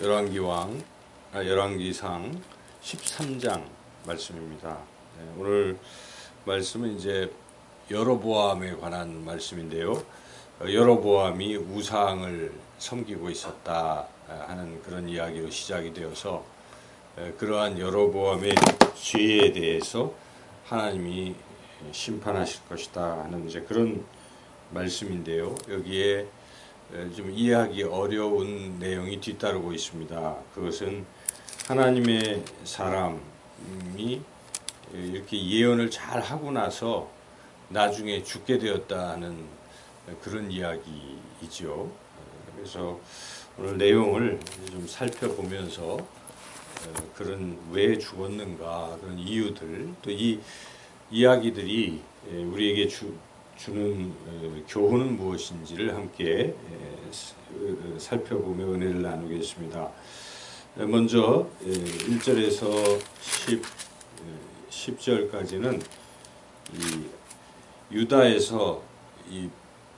열왕기왕 아, 열왕기상 13장 말씀입니다. 네, 오늘 말씀은 이제 여로보암에 관한 말씀인데요. 어, 여로보암이 우상을 섬기고 있었다 하는 그런 이야기로 시작이 되어서 그러한 여로보암의 죄에 대해서 하나님이 심판하실 것이다 하는 이제 그런 말씀인데요. 여기에 좀 이해하기 어려운 내용이 뒤따르고 있습니다. 그것은 하나님의 사람이 이렇게 예언을 잘 하고 나서 나중에 죽게 되었다는 그런 이야기이죠. 그래서 오늘 내용을 좀 살펴보면서 그런 왜 죽었는가 그런 이유들 또 이 이야기들이 우리에게 주, 주는 어, 교훈은 무엇인지를 함께 살펴보며 은혜를 나누겠습니다. 먼저 1절에서 10, 10 절까지는 유다에서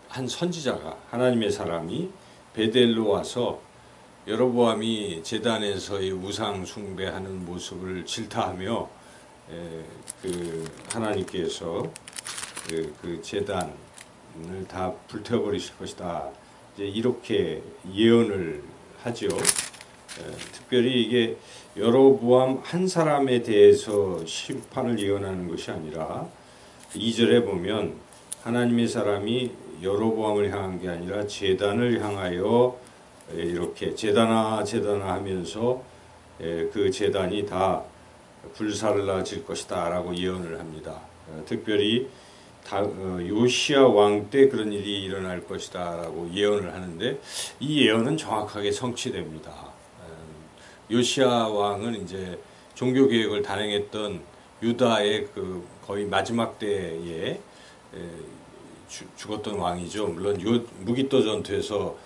한 선지자가 하나님의 사람이 베델로 와서 여로보암이 제단에서의 우상 숭배하는 모습을 질타하며 그 하나님께서 그, 그 재단을 다 불태워버리실 것이다. 이제 이렇게 예언을 하죠. 에, 특별히 이게 여로보암 한 사람에 대해서 심판을 예언하는 것이 아니라 2절에 보면 하나님의 사람이 여로보암을 향한 게 아니라 재단을 향하여 이렇게 재단아 재단아 하면서 그 재단이 다 불살라질 것이다 라고 예언을 합니다. 특별히 어, 요시아 왕 때 그런 일이 일어날 것이다 라고 예언을 하는데 이 예언은 정확하게 성취됩니다. 음, 요시아 왕은 이제 종교 개혁을 단행했던 유다의 그 거의 마지막 때에 죽었던 왕이죠. 물론 요, 무기토 전투에서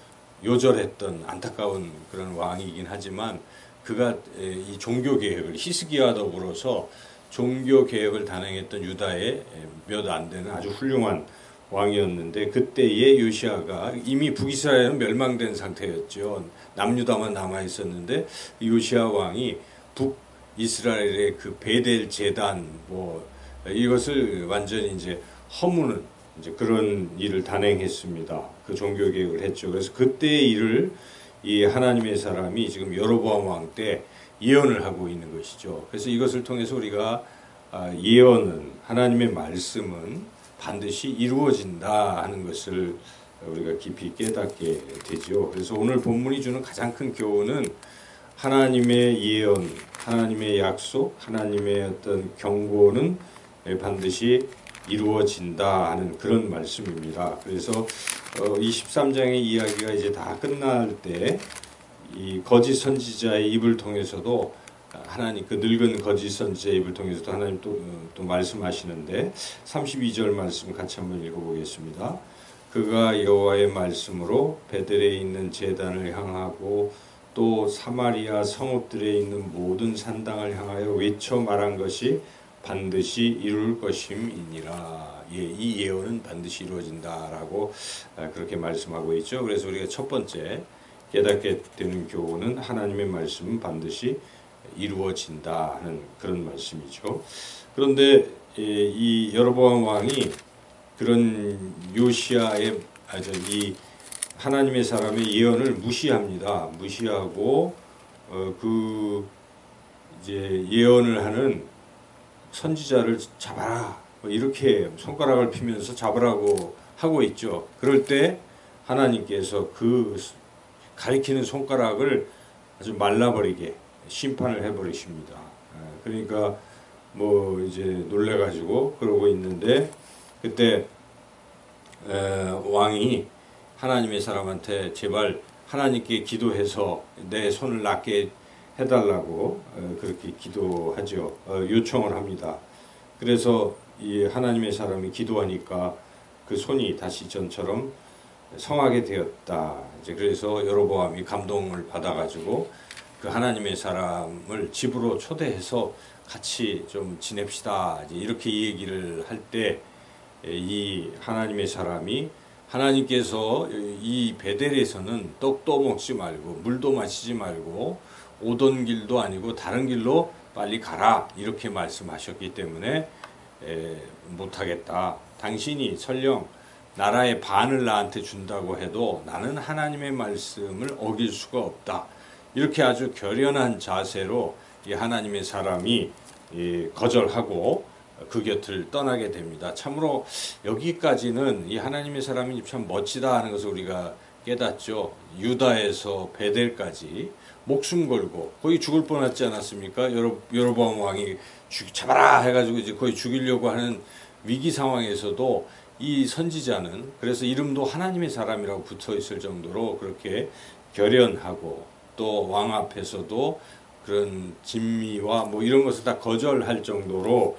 요절했던 안타까운 그런 왕이긴 하지만 그가 이 종교 개혁을 히스기와 더불어서 종교 개혁을 단행했던 유다의 몇 안 되는 아주 훌륭한 왕이었는데 그때의 요시아가 이미 북이스라엘은 멸망된 상태였죠. 남유다만 남아 있었는데 요시아 왕이 북이스라엘의 그 베델 제단 뭐 이것을 완전히 이제 허무는 이제 그런 일을 단행했습니다. 그 종교 개혁을 했죠. 그래서 그때의 일을 이 하나님의 사람이 지금 여로보암 왕때 예언을 하고 있는 것이죠. 그래서 이것을 통해서 우리가 아, 예언은 하나님의 말씀은 반드시 이루어진다 하는 것을 우리가 깊이 깨닫게 되죠. 그래서 오늘 본문이 주는 가장 큰 교훈은 하나님의 예언, 하나님의 약속, 하나님의 어떤 경고는 반드시 이루어진다 하는 그런 말씀입니다. 그래서 23장의 어, 이야기가 이제 다 끝날 때 이 거짓 선지자의 입을 통해서도 하나님 그 늙은 거짓 선지자의 입을 통해서도 하나님 또, 또 말씀하시는데 32절 말씀 같이 한번 읽어보겠습니다. 그가 여호와의 말씀으로 베델에 있는 제단을 향하고 또 사마리아 성읍들에 있는 모든 산당을 향하여 외쳐 말한 것이 반드시 이룰 것임이니라. 예, 이 예언은 반드시 이루어진다라고 그렇게 말씀하고 있죠. 그래서 우리가 첫 번째 깨닫게 되는 교훈은 하나님의 말씀은 반드시 이루어진다 하는 그런 말씀이죠. 그런데 이 여로보암 왕이 그런 요시아의 아주 이 하나님의 사람의 예언을 무시합니다. 무시하고 어, 그 이제 예언을 하는 선지자를 잡아라 뭐 이렇게 손가락을 피면서 잡으라고 하고 있죠. 그럴 때 하나님께서 그 가리키는 손가락을 아주 말라버리게 심판을 해버리십니다. 예, 그러니까 뭐 이제 놀래가지고 그러고 있는데 그때 왕이 하나님의 사람한테 제발 하나님께 기도해서 내 손을 낫게 해달라고 그렇게 기도하죠. 어, 요청을 합니다. 그래서 이 하나님의 사람이 기도하니까 그 손이 다시 전처럼 성하게 되었다. 이제 그래서 여로보암이 감동을 받아가지고 그 하나님의 사람을 집으로 초대해서 같이 좀 지냅시다. 이제 이렇게 얘기를 할 때 이 하나님의 사람이 하나님께서 이 베델에서는 떡도 먹지 말고 물도 마시지 말고 오던 길도 아니고 다른 길로 빨리 가라 이렇게 말씀하셨기 때문에 못하겠다. 당신이 설령 나라의 반을 나한테 준다고 해도 나는 하나님의 말씀을 어길 수가 없다. 이렇게 아주 결연한 자세로 이 하나님의 사람이 거절하고 그 곁을 떠나게 됩니다. 참으로 여기까지는 이 하나님의 사람이 참 멋지다 하는 것을 우리가 깨닫죠. 유다에서 베델까지 목숨 걸고 거의 죽을 뻔했지 않았습니까? 여로보암 왕이 잡아라 해가지고 이제 거의 죽이려고 하는 위기 상황에서도 이 선지자는 그래서 이름도 하나님의 사람이라고 붙어 있을 정도로 그렇게 결연하고 또 왕 앞에서도 그런 진미와 뭐 이런 것을 다 거절할 정도로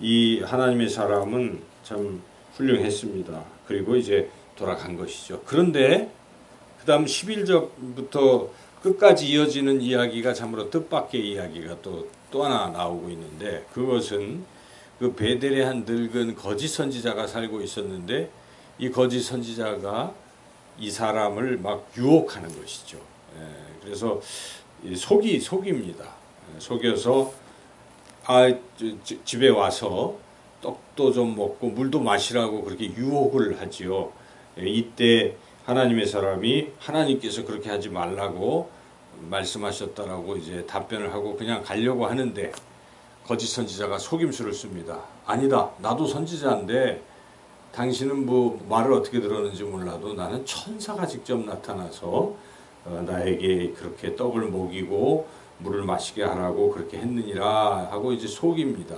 이 하나님의 사람은 참 훌륭했습니다. 그리고 이제 돌아간 것이죠. 그런데 그 다음 11절부터 끝까지 이어지는 이야기가 참으로 뜻밖의 이야기가 또, 또 하나 나오고 있는데 그것은 그 베델에 한 늙은 거짓 선지자가 살고 있었는데 이 거짓 선지자가 이 사람을 막 유혹하는 것이죠. 예, 그래서 속이 속입니다. 예, 속여서 아 집에 와서 떡도 좀 먹고 물도 마시라고 그렇게 유혹을 하지요. 예, 이때 하나님의 사람이 하나님께서 그렇게 하지 말라고 말씀하셨다라고 이제 답변을 하고 그냥 가려고 하는데 거짓 선지자가 속임수를 씁니다. 아니다. 나도 선지자인데 당신은 뭐 말을 어떻게 들었는지 몰라도 나는 천사가 직접 나타나서 어, 나에게 그렇게 떡을 먹이고 물을 마시게 하라고 그렇게 했느니라 하고 이제 속입니다.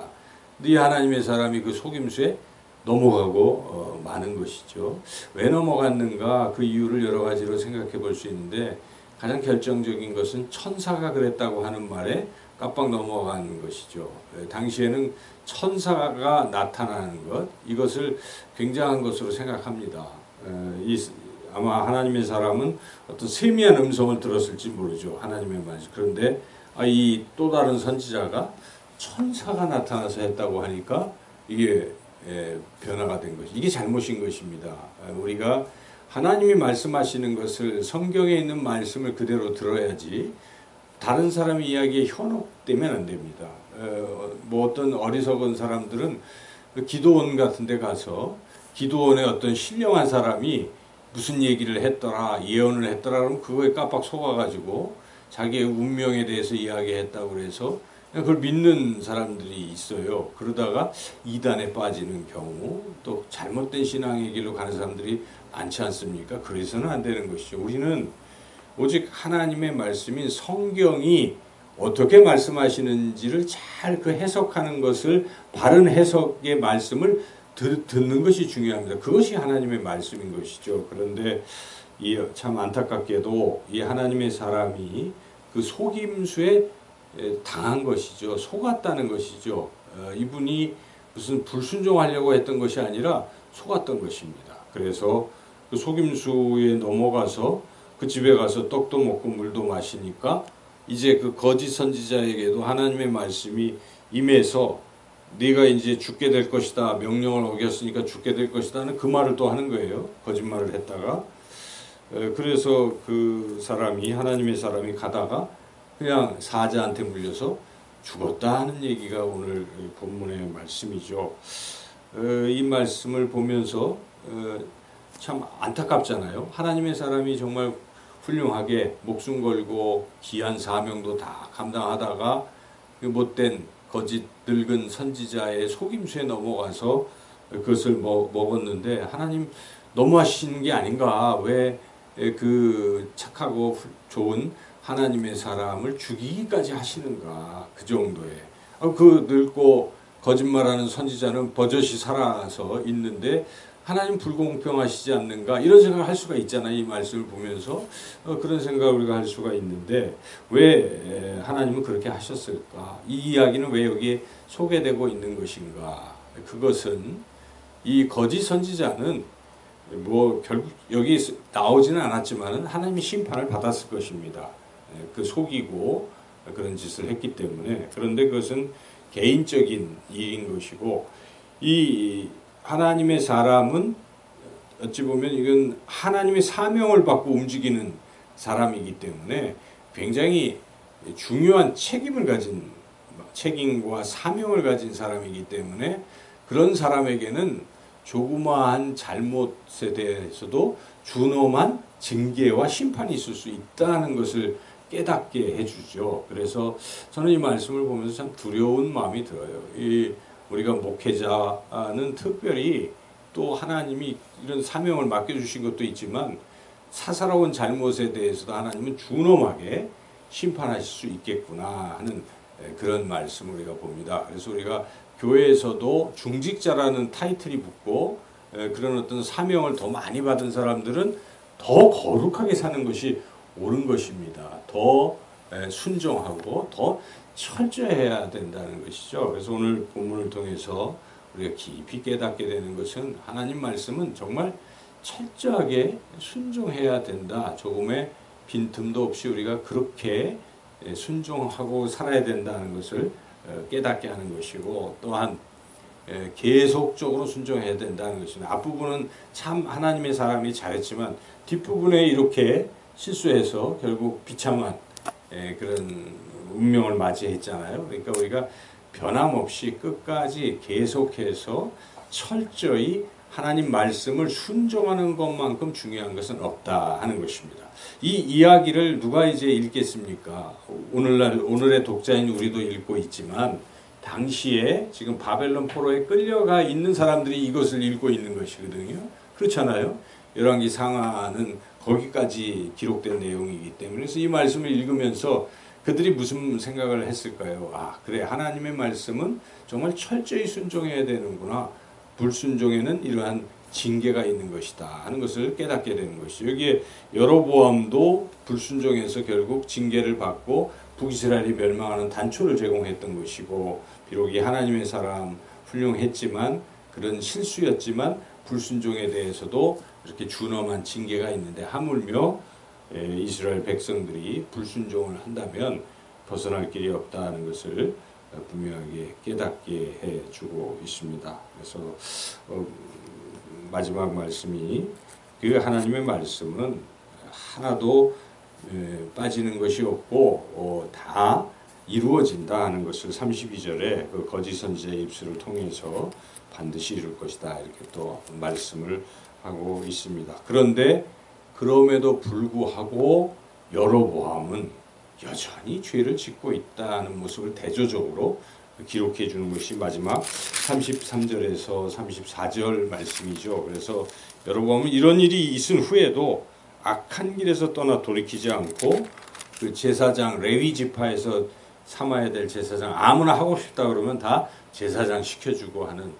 이 하나님의 사람이 그 속임수에 넘어가고 어, 마는 것이죠. 왜 넘어갔는가 그 이유를 여러 가지로 생각해 볼 수 있는데 가장 결정적인 것은 천사가 그랬다고 하는 말에 깜빡 넘어가는 것이죠. 예, 당시에는 천사가 나타나는 것 이것을 굉장한 것으로 생각합니다. 예, 이 아마 하나님의 사람은 어떤 세미한 음성을 들었을지 모르죠. 하나님의 말씀. 그런데 아, 이 또 다른 선지자가 천사가 나타나서 했다고 하니까 이게 예, 변화가 된 것이 이게 잘못인 것입니다. 아, 우리가 하나님이 말씀하시는 것을 성경에 있는 말씀을 그대로 들어야지 다른 사람의 이야기에 현혹되면 안 됩니다. 어, 뭐 어떤 어리석은 사람들은 그 기도원 같은 데 가서 기도원의 어떤 신령한 사람이 무슨 얘기를 했더라, 예언을 했더라, 그러면 그거에 깜빡 속아가지고 자기의 운명에 대해서 이야기했다고 그래서 그걸 믿는 사람들이 있어요. 그러다가 이단에 빠지는 경우, 또 잘못된 신앙의 길로 가는 사람들이 많지 않습니까? 그래서는 안 되는 것이죠. 우리는 오직 하나님의 말씀인 성경이 어떻게 말씀하시는지를 잘 그 해석하는 것을 바른 해석의 말씀을 듣 는 것이 중요합니다. 그것이 하나님의 말씀인 것이죠. 그런데 이 참 안타깝게도 이 하나님의 사람이 그 속임수에 당한 것이죠. 속았다는 것이죠. 어, 이분이 무슨 불순종하려고 했던 것이 아니라 속았던 것입니다. 그래서 그 속임수에 넘어가서 그 집에 가서 떡도 먹고 물도 마시니까 이제 그 거짓 선지자에게도 하나님의 말씀이 임해서 네가 이제 죽게 될 것이다 명령을 어겼으니까 죽게 될 것이다는 그 말을 또 하는 거예요 거짓말을 했다가 그래서 그 사람이 하나님의 사람이 가다가 그냥 사자한테 물려서 죽었다 하는 얘기가 오늘 본문의 말씀이죠. 이 말씀을 보면서 참 안타깝잖아요. 하나님의 사람이 정말 훌륭하게 목숨 걸고 귀한 사명도 다 감당하다가 그 못된 거짓 늙은 선지자의 속임수에 넘어가서 그것을 먹었는데 하나님 너무하시는 게 아닌가? 왜 그 착하고 좋은 하나님의 사람을 죽이기까지 하시는가? 그 정도에 아, 그 늙고 거짓말하는 선지자는 버젓이 살아서 있는데 하나님 불공평하시지 않는가 이런 생각을 할 수가 있잖아요. 이 말씀을 보면서 어, 그런 생각을 우리가 할 수가 있는데 왜 하나님은 그렇게 하셨을까? 이 이야기는 왜 여기에 소개되고 있는 것인가? 그것은 이 거짓 선지자는 뭐 결국 여기 나오지는 않았지만 하나님이 심판을 받았을 것입니다. 그 속이고 그런 짓을 했기 때문에 그런데 그것은 개인적인 일인 것이고 이 하나님의 사람은 어찌 보면 이건 하나님의 사명을 받고 움직이는 사람이기 때문에 굉장히 중요한 책임을 가진 책임과 사명을 가진 사람이기 때문에 그런 사람에게는 조그마한 잘못에 대해서도 준엄한 징계와 심판이 있을 수 있다는 것을 깨닫게 해주죠. 그래서 저는 이 말씀을 보면서 참 두려운 마음이 들어요. 이 우리가 목회자는 특별히 또 하나님이 이런 사명을 맡겨주신 것도 있지만 사사로운 잘못에 대해서도 하나님은 준엄하게 심판하실 수 있겠구나 하는 그런 말씀을 우리가 봅니다. 그래서 우리가 교회에서도 중직자라는 타이틀이 붙고 그런 어떤 사명을 더 많이 받은 사람들은 더 거룩하게 사는 것이 옳은 것입니다. 더 순종하고 더 철저해야 된다는 것이죠. 그래서 오늘 본문을 통해서 우리가 깊이 깨닫게 되는 것은 하나님 말씀은 정말 철저하게 순종해야 된다. 조금의 빈틈도 없이 우리가 그렇게 순종하고 살아야 된다는 것을 어, 깨닫게 하는 것이고 또한 계속적으로 순종해야 된다는 것입니다. 앞부분은 참 하나님의 사람이 잘했지만 뒷부분에 이렇게 실수해서 결국 비참한 그런 운명을 맞이했잖아요. 그러니까 우리가 변함없이 끝까지 계속해서 철저히 하나님 말씀을 순종하는 것만큼 중요한 것은 없다 하는 것입니다. 이 이야기를 누가 이제 읽겠습니까? 오늘날 오늘의 독자인 우리도 읽고 있지만 당시에 지금 바벨론 포로에 끌려가 있는 사람들이 이것을 읽고 있는 것이거든요. 그렇잖아요. 열왕기 상하는 거기까지 기록된 내용이기 때문에 그래서 이 말씀을 읽으면서 그들이 무슨 생각을 했을까요? 아, 그래. 하나님의 말씀은 정말 철저히 순종해야 되는구나. 불순종에는 이러한 징계가 있는 것이다 하는 것을 깨닫게 되는 것이죠. 여기에 여로보암도 불순종해서 결국 징계를 받고 북이스라엘이 멸망하는 단초를 제공했던 것이고 비록 이 하나님의 사람 훌륭했지만 그런 실수였지만 불순종에 대해서도 이렇게 준엄한 징계가 있는데 하물며 이스라엘 백성들이 불순종을 한다면 벗어날 길이 없다는 것을 분명하게 깨닫게 해주고 있습니다. 그래서 어, 마지막 말씀이 그 하나님의 말씀은 하나도 빠지는 것이 없고 어, 다 이루어진다 하는 것을 32절에 그 거짓 선지자의 입술을 통해서 반드시 이룰 것이다 이렇게 또 말씀을 하고 있습니다. 그런데 그럼에도 불구하고 여로보암은 여전히 죄를 짓고 있다는 모습을 대조적으로 기록해 주는 것이 마지막 33절에서 34절 말씀이죠. 그래서 여러분 이런 일이 있은 후에도 악한 길에서 떠나 돌이키지 않고 그 제사장 레위 지파에서 삼아야 될 제사장 아무나 하고 싶다 그러면 다 제사장 시켜주고 하는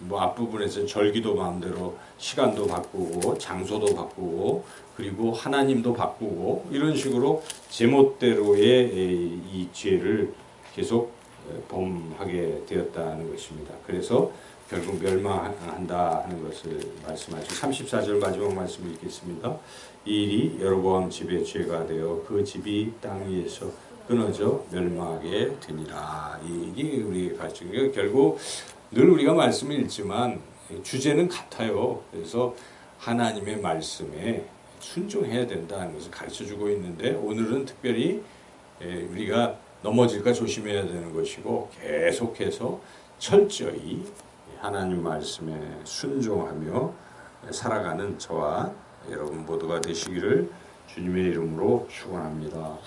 뭐 앞부분에서 절기도 마음대로 시간도 바꾸고 장소도 바꾸고 그리고 하나님도 바꾸고 이런 식으로 제멋대로의 이 죄를 계속 범하게 되었다는 것입니다. 그래서 결국 멸망한다 하는 것을 말씀하시고 34절 마지막 말씀 읽겠습니다. 이 일이 여로보암 집의 죄가 되어 그 집이 땅 위에서 끊어져 멸망하게 되니라. 이게 우리 가르치는 결국 늘 우리가 말씀을 읽지만 주제는 같아요. 그래서 하나님의 말씀에 순종해야 된다는 것을 가르쳐 주고 있는데 오늘은 특별히 우리가 넘어질까 조심해야 되는 것이고 계속해서 철저히 하나님 말씀에 순종하며 살아가는 저와 여러분 모두가 되시기를 주님의 이름으로 축원합니다.